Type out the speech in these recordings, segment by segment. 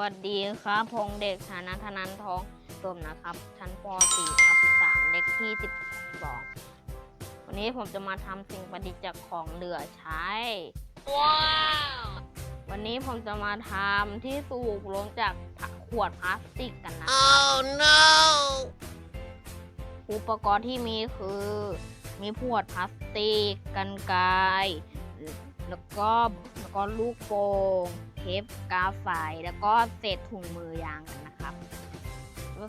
วัสดีครับพงเด็กฐานะธนันทองสมนะครับ ชั้นป .4 ทับ3เลขที่ 12 วันนี้ผมจะมาทำสิ่งประดิษฐ์จากของเหลือใช้ ว้าว วันนี้ผมจะมาทำที่สูบลงจากขวดพลาสติกกันนะ Oh no! อุปกรณ์ที่มีคือ มีพวดพลาสติกกันไกร แล้วก็แล้วก็ลูกโป่งเทปกาวใสแล้วก็เศษถุงมือยางกันนะครับ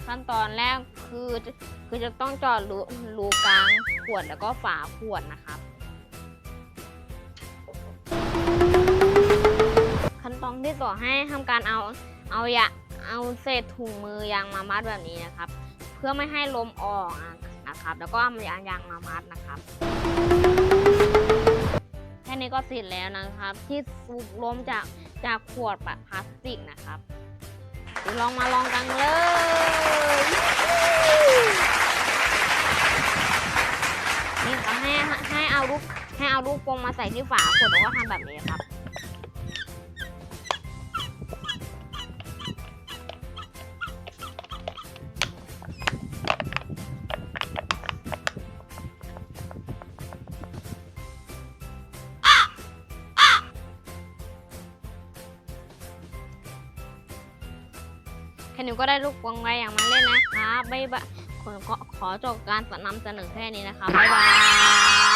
ขั้นตอนแรกคือคือจะต้องเจาะรูรูกลางขวดแล้วก็ฝาขวดนะครับขั้นตอนที่ต่อให้ทำการเอาเอายาเอาเศษถุงมือยางมามัดแบบนี้นะครับ เพื่อไม่ให้ลมออกนะครับ แล้วก็เอายางยางมามัดนะครับ นี้ก็เสร็จแล้วนะครับ ที่สูบลมจากจากขวดแบบพลาสติกนะครับเดี๋ยวลองมาลองกันเลยนี่ครับให้ให้เอาลูกให้เอาลูกโป่งมาใส่ที่ฝาขวดแล้วก็ทำแบบนี้ครับ ค่นี้ก็ได้ลูกกวงไวอย่างมันเล่นนะคะบ๊ายบายขอขอจบการนำเสนอแค่นี้นะคะบ๊ายบาย